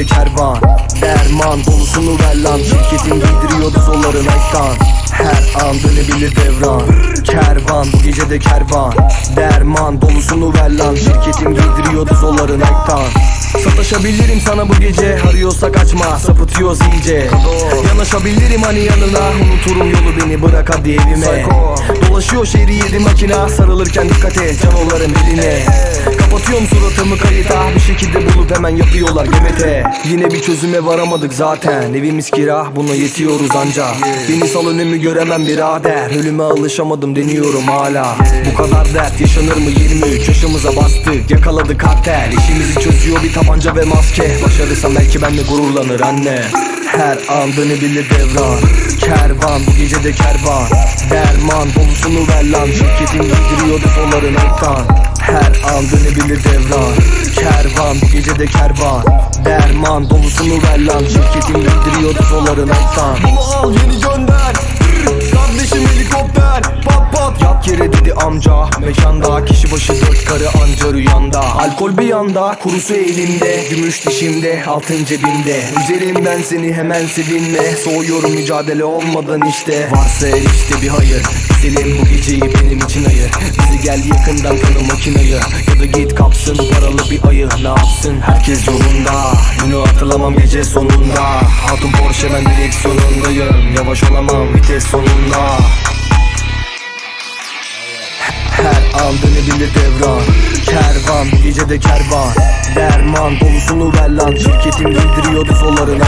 de kervan. Derman dolusunu ver lan. Şirketin giydiriyordu zolları Nike'dan Her an dönebilir devran. Kervan bu gece de kervan. Derman dolusunu ver lan. Şirketin giydiriyordu zolları Nike'dan Sataşabilirim sana bu gece. Arıyorsa kaçma sapıtıyoruz iyice Yanaşabilirim hani yanına. Unuturum yolu beni bırak hadi evime. Dolaşıyor şehri yedi makina. Sarılırken dikkat et canoların diline Kapatıyorum suratımı kayıta. Bir şekilde bulup hemen yapıyorlar GBT Yine bir çözüme varamadık zaten. Evimiz kira buna yetiyoruz anca. Beni sal önümü göremem birader. Ölüme alışamadım deniyorum hala. Bu kadar dert yaşanır mı? 23 yaşımıza bastık. Yakaladık kartel. İşimizi çözüyor bir tabanca ve maske. Başarırsam belki benle gururlanır anne. Her an dönebilir devran Kervan bu gece de kervan. Derman dolusunu ver lan. Şirketin giydiriyordu fonların ekran Her an dönebilir devran. Kervan bu gece de kervan. Derman dolusunu ver lan. Şirketin giydiriyordu fonların ekran Bunu al yeni gönder. Kardeşim helikopter. Pat pat. Yat yere dedi amca. Mekanda kişi başı Alkol bir yanda Kurusu elimde. Gümüş dişimde Altın cebimde. Üzerimden seni hemen sevinme. Soğuyorum mücadele olmadan işte. Varsa işte bir hayır. Güzelim bu geceyi benim için ayır. Bizi gel yakından tanı makinayı. Ya da git kapsın paralı bir ayı. Ne yapsın? Herkes yolunda. Günü hatırlamam gece sonunda. Hatun Porsche ben direksiyonundayım. Yavaş olamam vites sonunda. Her an dönebilir devran Kervan bu de kervan. Derman dolusunu ver lan. Şirketim giydiriyordu zollarına